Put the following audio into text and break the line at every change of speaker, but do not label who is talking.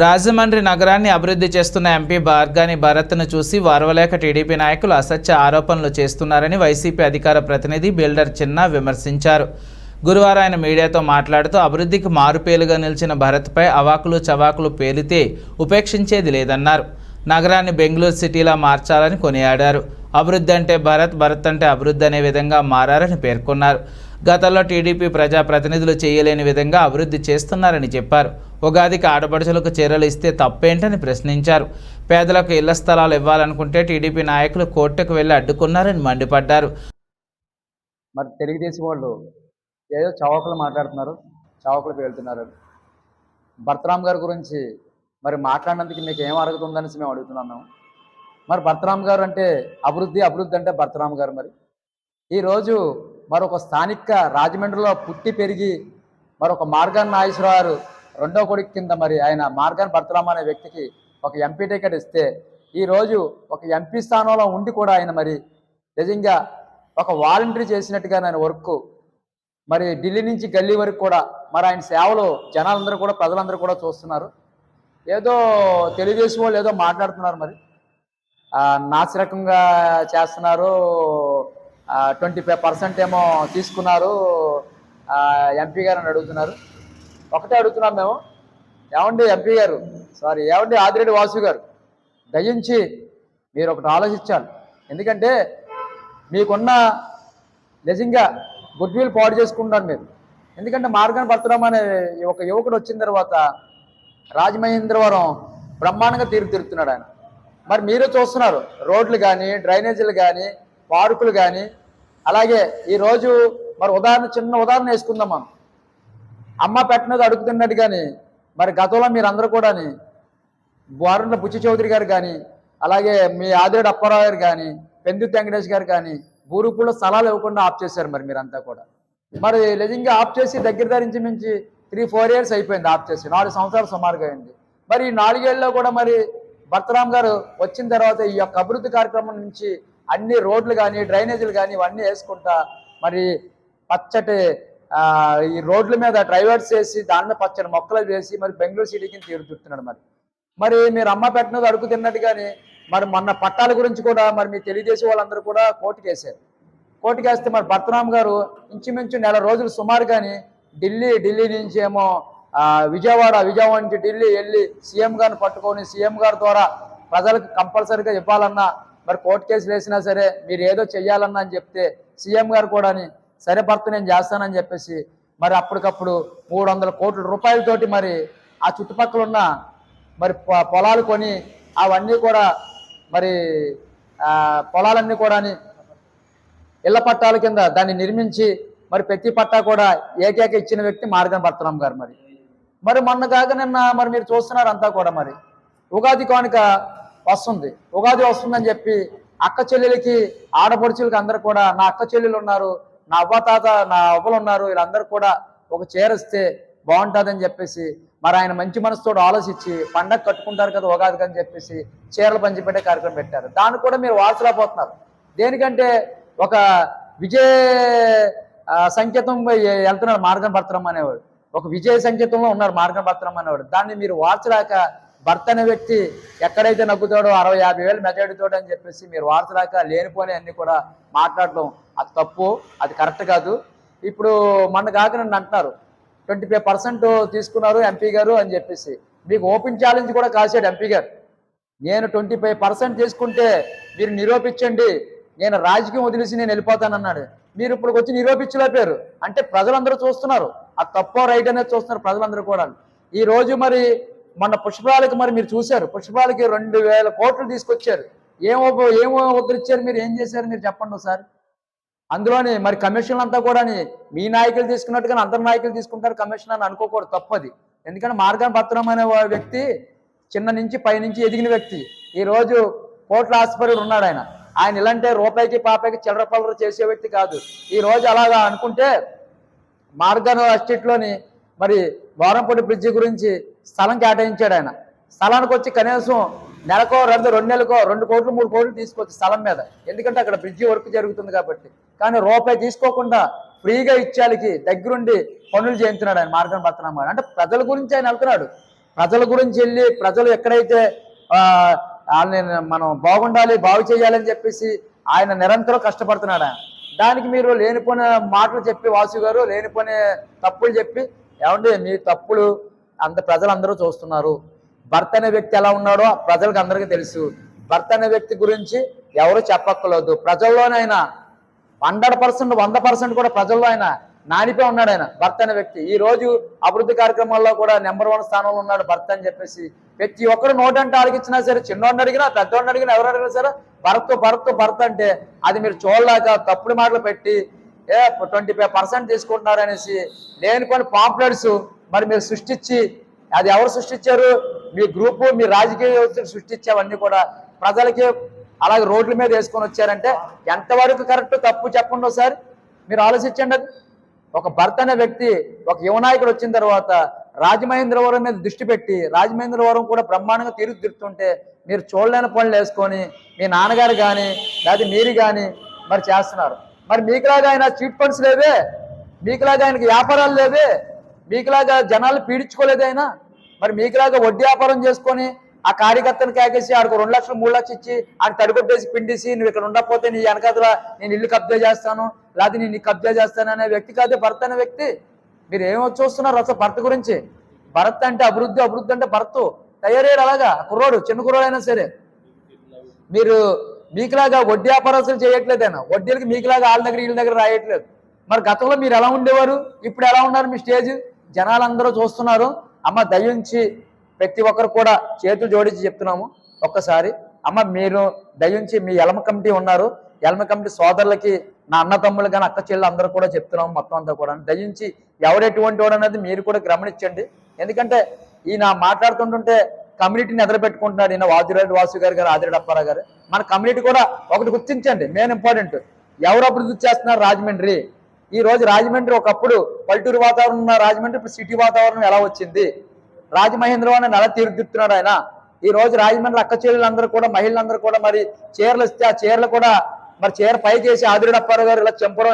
రాజమండ్రి నగరాన్ని అభివృద్ధి చేస్తున్న ఎంపీ బార్గాని భరత్ను చూసి వారవలేక టీడీపీ నాయకులు అసత్య ఆరోపణలు చేస్తున్నారని వైసీపీ అధికార ప్రతినిధి బిల్డర్ చిన్న విమర్శించారు. గురువారం ఆయన మీడియాతో మాట్లాడుతూ అభివృద్ధికి మారుపేలుగా నిలిచిన భరత్పై అవాకులు చవాకులు పేలితే ఉపేక్షించేది లేదన్నారు. నగరాన్ని బెంగళూరు సిటీలా మార్చాలని కొనియాడారు. అభివృద్ధి అంటే భరత్ భరత్ అంటే అభివృద్ధి అనే విధంగా మారారని పేర్కొన్నారు. గతంలో టీడీపీ ప్రజాప్రతినిధులు చేయలేని విధంగా అభివృద్ధి చేస్తున్నారని చెప్పారు. ఉగాదికి ఆడపడుచులకు చీరలు ఇస్తే తప్పేంటని ప్రశ్నించారు. పేదలకు ఇళ్ళ స్థలాలు ఇవ్వాలనుకుంటే టీడీపీ నాయకులు కోర్టుకు వెళ్ళి అడ్డుకున్నారని మండిపడ్డారు.
మరి తెలుగుదేశం వాళ్ళు ఏదో చౌకలు మాట్లాడుతున్నారు చవకలు వెళ్తున్నారు. భర్తరామ్ గారి గురించి మరి మాట్లాడినందుకు మీకు ఏం అరుగుతుందనేసి మేము అడుగుతున్నాం మేము. మరి భర్తరామ్ గారు అంటే అభివృద్ధి అభివృద్ధి అంటే భర్తరామ్ గారు మరి. ఈరోజు మరొక స్థానిక రాజమండ్రిలో పుట్టి పెరిగి మరొక మార్గాన్ నాగేశ్వరరావు రెండో కొడుకు కింద మరి ఆయన మార్గాన్ భర్తరామ్ అనే వ్యక్తికి ఒక ఎంపీ టికెట్ ఇస్తే ఈరోజు ఒక ఎంపీ స్థానంలో ఉండి కూడా ఆయన మరి నిజంగా ఒక వాలంటరీ చేసినట్టుగా ఆయన వర్క్. మరి ఢిల్లీ నుంచి గల్లీ వరకు కూడా మరి ఆయన సేవలు జనాలందరూ కూడా ప్రజలందరూ కూడా చూస్తున్నారు. ఏదో తెలుగుదేశం వాళ్ళు ఏదో మాట్లాడుతున్నారు మరి. నాసిరకంగా చేస్తున్నారు ట్వంటీ ఫైవ్ పర్సెంట్ ఏమో తీసుకున్నారు. ఎంపీ గారు అని అడుగుతున్నారు. ఒకటే అడుగుతున్నాం మేము. ఏమండి ఎంపీ గారు? సారీ ఏమండి ఆదిరెడ్డి వాసు గారు? దయించి మీరు ఒకటి ఆలోచించాలి. ఎందుకంటే మీకున్న నిజంగా గుడ్ విల్ పాడు చేసుకుంటారు మీరు. ఎందుకంటే మార్గన్ పరశురామ్ అనే ఒక యువకుడు వచ్చిన తర్వాత రాజమహేంద్రవరం బ్రహ్మాండంగా తీరు తిరుగుతున్నాడు ఆయన. మరి మీరు చూస్తున్నారు రోడ్లు కానీ డ్రైనేజీలు కానీ పార్కులు కానీ అలాగే ఈరోజు మరి ఉదాహరణ చిన్న ఉదాహరణ వేసుకుందాం మనం. అమ్మ పెట్టినది అడుగుతున్నట్టు కానీ మరి గతంలో మీరందరూ కూడాని వారంలో బుచ్చి చౌదరి గారు కానీ అలాగే మీ ఆదిరెడ్డి అప్పారావు గారు కానీ పెందుతి వెంకటేష్ గారు కానీ బూరుపుల్లో స్థలాలు ఇవ్వకుండా ఆఫ్ చేశారు మరి మీరంతా కూడా. మరి నిజంగా ఆఫ్ చేసి దగ్గర ధరించి మించి త్రీ ఫోర్ ఇయర్స్ అయిపోయింది ఆఫ్ చేసి నాలుగు సంవత్సరాలు సుమారుగా అయింది. మరి ఈ నాలుగేళ్ళలో కూడా మరి భర్తరామ్ గారు వచ్చిన తర్వాత ఈ యొక్క అభివృద్ధి కార్యక్రమం నుంచి అన్ని రోడ్లు కానీ డ్రైనేజీలు కానీ ఇవన్నీ వేసుకుంటా మరి పచ్చటి ఈ రోడ్ల మీద డ్రైవర్స్ వేసి దాని మీద పచ్చని మొక్కలు వేసి మరి బెంగళూరు సిటీకి తీరుతున్నాడు మరి. మరి మీరు అమ్మ పెట్టినది అడుగు తిన్నట్టుగాని మరి మొన్న పట్టాల గురించి కూడా మరి మీ తెలియజేసే వాళ్ళందరూ కూడా కోర్టుకు వేశారు కోర్టుకు వేస్తే మరి భర్తరామ్ గారు ఇంచుమించు నెల రోజులు సుమారు కానీ ఢిల్లీ ఢిల్లీ నుంచి ఏమో విజయవాడ విజయవాడ నుంచి ఢిల్లీ వెళ్ళి సీఎం గారిని పట్టుకొని సీఎం గారి ద్వారా ప్రజలకు కంపల్సరీగా ఇవ్వాలన్నా మరి కోర్టు కేసులు వేసినా సరే మీరు ఏదో చెయ్యాలన్నా అని చెప్తే సీఎం గారు కూడాని సరే భర్త నేను చేస్తానని చెప్పేసి మరి అప్పటికప్పుడు మూడు వందల కోట్ల రూపాయలతోటి మరి ఆ చుట్టుపక్కల ఉన్న మరి పొలాలు కొని అవన్నీ కూడా మరి పొలాలన్నీ కూడా ఇళ్ళ పట్టాల కింద దాన్ని నిర్మించి మరి ప్రతి పట్టా కూడా ఏకైక ఇచ్చిన వ్యక్తి మార్గన్ భర్తరామ్ గారు మరి. మరి మొన్న కాక నిన్న మరి మీరు చూస్తున్నారు అంతా కూడా మరి. ఉగాది కానుక వస్తుంది. ఉగాది వస్తుందని చెప్పి అక్క చెల్లెలకి ఆడపడుచులకి అందరు కూడా నా అక్క చెల్లెలు ఉన్నారు నా అవ్వ తాత నా అవ్వలు ఉన్నారు వీళ్ళందరూ కూడా ఒక చేరిస్తే బాగుంటుందని చెప్పేసి మరి ఆయన మంచి మనసుతో ఆలోచించి పండగ కట్టుకుంటారు కదా ఉగాది అని చెప్పేసి చీరలు పంచిపెట్టే కార్యక్రమం పెట్టారు. దాన్ని కూడా మీరు వాల్చలేకపోతున్నారు దేనికంటే ఒక విజయ సంకేతం వెళ్తున్నారు వెళ్తున్నాడు మార్గం భర్తరం అనేవాడు. ఒక విజయ సంకేతంలో ఉన్నారు మార్గం భర్తరం అనేవాడు. దాన్ని మీరు వాల్చలేక భర్త అనే వ్యక్తి ఎక్కడైతే నగ్గుతాడో అరవై యాభై వేలు మెదడుతాడు అని చెప్పేసి మీరు వార్చలేక లేనిపోని అన్ని కూడా మాట్లాడడం అది తప్పు అది కరెక్ట్ కాదు. ఇప్పుడు మొన్న కాక నన్ను అంటున్నారు ట్వంటీ ఫైవ్ పర్సెంట్ తీసుకున్నారు ఎంపీ గారు అని చెప్పేసి. మీకు ఓపెన్ ఛాలెంజ్ కూడా కాసాడు ఎంపీ గారు. నేను ట్వంటీ ఫైవ్ పర్సెంట్ తీసుకుంటే మీరు నిరూపించండి నేను రాజకీయం వదిలేసి నేను వెళ్ళిపోతానన్నాడు. మీరు ఇప్పుడు వచ్చి నిరూపించలేపారు అంటే ప్రజలందరూ చూస్తున్నారు. ఆ తప్పో రైట్ అనేది చూస్తున్నారు ప్రజలందరూ కూడా ఈ రోజు మరి మొన్న పుష్పాలకి మరి మీరు చూశారు. పుష్పాలకి రెండు వేల కోట్లు తీసుకొచ్చారు. ఏమో ఏమో ఉద్ధరించారు మీరు ఏం చేశారు మీరు చెప్పండి ఒకసారి. అందులోని మరి కమిషన్లు అంతా కూడా మీ నాయకులు తీసుకున్నట్టుగా అందరి నాయకులు తీసుకుంటారు కమిషన్ అని అనుకోకూడదు తప్పది. ఎందుకంటే మార్గం భద్రం అనే వ్యక్తి చిన్న నుంచి పై నుంచి ఎదిగిన వ్యక్తి. ఈరోజు కోట్ల ఆసుపత్రి ఉన్నాడు ఆయన. ఆయన ఇలాంటి రూపాయికి పాపాయికి చిల్లర పల్లర చేసే వ్యక్తి కాదు. ఈ రోజు అలాగా అనుకుంటే మార్గాన్ ఎస్టేట్లోని మరి వారంపూడి బ్రిడ్జి గురించి స్థలం కేటాయించాడు ఆయన. స్థలానికి వచ్చి కనీసం నెలకో రెండు రెండు నెలకో రెండు కోట్లు మూడు కోట్లు తీసుకొచ్చి స్థలం మీద. ఎందుకంటే అక్కడ బ్రిడ్జి వర్క్ జరుగుతుంది కాబట్టి. కానీ రూపాయి తీసుకోకుండా ఫ్రీగా ఇచ్చాలికి దగ్గరుండి పనులు చేయించున్నాడు ఆయన మార్గం పడుతున్నాం అంటే ప్రజల గురించి ఆయన వెళ్తున్నాడు ప్రజల గురించి వెళ్ళి ప్రజలు ఎక్కడైతే వాళ్ళని మనం బాగుండాలి బాగు చేయాలని చెప్పేసి ఆయన నిరంతరం కష్టపడుతున్నాడు ఆయన. దానికి మీరు లేనిపోయిన మాటలు చెప్పి వాసు గారు లేనిపోయిన తప్పులు చెప్పి ఏమంటే మీ తప్పులు అంత ప్రజలందరూ చూస్తున్నారు. భర్త అనే వ్యక్తి ఎలా ఉన్నాడో ప్రజలకు అందరికీ తెలుసు. భర్త అనే వ్యక్తి గురించి ఎవరు చెప్పక్కర్లేదు. ప్రజల్లోనైనా హండ్రెడ్ పర్సెంట్ వంద పర్సెంట్ కూడా ప్రజల్లో ఆయన నానిపే ఉన్నాడు ఆయన భర్త అనే వ్యక్తి. ఈ రోజు అభివృద్ధి కార్యక్రమాల్లో కూడా నెంబర్ వన్ స్థానంలో ఉన్నాడు భర్త అని చెప్పేసి. ప్రతి ఒక్కరు నోటంటే ఆలకిచ్చినా సరే చిన్నోడిని అడిగినా పెద్దోడిని అడిగినా ఎవరు అడిగినా సరే భర్త భర్త భర్త అంటే అది మీరు చూడలేక తప్పుడు మాటలు పెట్టి ఏ ట్వంటీ ఫైవ్ పర్సెంట్ తీసుకుంటున్నారు అనేసి లేనిపోని పాంప్లెట్స్ మరి మీరు సృష్టించి అది ఎవరు సృష్టించారు? మీ గ్రూపు మీ రాజకీయ వ్యవస్థలు సృష్టించేవన్నీ కూడా ప్రజలకి అలాగే రోడ్ల మీద వేసుకొని వచ్చారంటే ఎంతవరకు కరెక్ట్ తప్పు చెప్పండి ఒకసారి మీరు ఆలోచించండి అది. ఒక భర్త అనే వ్యక్తి ఒక యువనాయకుడు వచ్చిన తర్వాత రాజమహేంద్రవరం మీద దృష్టి పెట్టి రాజమహేంద్రవరం కూడా బ్రహ్మాండంగా తీరుదిద్దుతుంటే మీరు చూడలేని పనులు వేసుకొని మీ నాన్నగారు కానీ లేదా మీరు కానీ మరి చేస్తున్నారు. మరి మీకులాగా ఆయన చీట్ ఫండ్స్ లేవే మీకులాగా ఆయనకి వ్యాపారాలు లేవే మీకులాగా జనాలు పీడించుకోలేదు ఆయన. మరి మీకులాగా వడ్డీ వ్యాపారం చేసుకొని ఆ కార్యకర్తను కేకేసి ఆడికి రెండు లక్షలు మూడు లక్షలు ఇచ్చి ఆయన తడిగొట్టేసి పిండిసి నువ్వు ఇక్కడ ఉండకపోతే నీ వెనకాతల నేను ఇల్లు కబ్జా చేస్తాను లేదా నేను నీకు కబ్జా చేస్తాను అనే వ్యక్తి కాదే భర్త అనే వ్యక్తి. మీరు ఏమో చూస్తున్నారు అసలు భర్త గురించి. భరత్ అంటే అభివృద్ధి అభివృద్ధి అంటే భర్త. తయారయ్యాడు అలాగా కుర్రోడు చిన్న కుర్రోడు అయినా సరే. మీరు మీకులాగా వడ్డీ వ్యాపారస్తులు చేయట్లేదైనా ఆయన. వడ్డీలకి మీకులాగా వాళ్ళ దగ్గర వీళ్ళ దగ్గర రాయట్లేదు. మరి గతంలో మీరు ఎలా ఉండేవారు? ఇప్పుడు ఎలా ఉన్నారు మీ స్టేజ్? జనాలందరూ చూస్తున్నారు. అమ్మ దయించి ప్రతి ఒక్కరు కూడా చేతులు జోడించి చెప్తున్నాము. ఒక్కసారి అమ్మ మీరు దయించి మీ ఎలమ కమిటీ ఉన్నారు. ఎలమ కమిటీ సోదరులకి నా అన్న తమ్ముళ్ళు కానీ అక్క చెల్లెలు అందరూ కూడా చెప్తున్నాము మొత్తం అంతా కూడా. దయించి ఎవరెటువంటి వాడు అనేది మీరు కూడా గమనించండి. ఎందుకంటే ఈయన మాట్లాడుతుంటుంటే కమ్యూనిటీని ఎదరపెట్టుకుంటున్నాడు ఈయన వాజురాడు వాసు గారు గారు ఆదిరెడ్డి అప్పారావు గారు. మన కమ్యూనిటీ కూడా ఒకటి గుర్తించండి మెయిన్ ఇంపార్టెంట్ ఎవరు అభివృద్ధి చేస్తున్నారు? రాజమండ్రి. ఈ రోజు రాజమండ్రి ఒకప్పుడు పల్లెటూరు వాతావరణం ఉన్న రాజమండ్రి ఇప్పుడు సిటీ వాతావరణం ఎలా వచ్చింది? రాజమహేంద్రవరం ఎలా తీర్చిదిద్దుతున్నాడు ఆయన. ఈ రోజు రాజమండ్రి అక్క చెల్లెలందరూ కూడా మహిళలందరూ కూడా మరి చీరలు ఇస్తే ఆ చీరలు కూడా మరి చీర పై చేసి ఆదిరడప్పారావు గారు ఇలా చెంపడం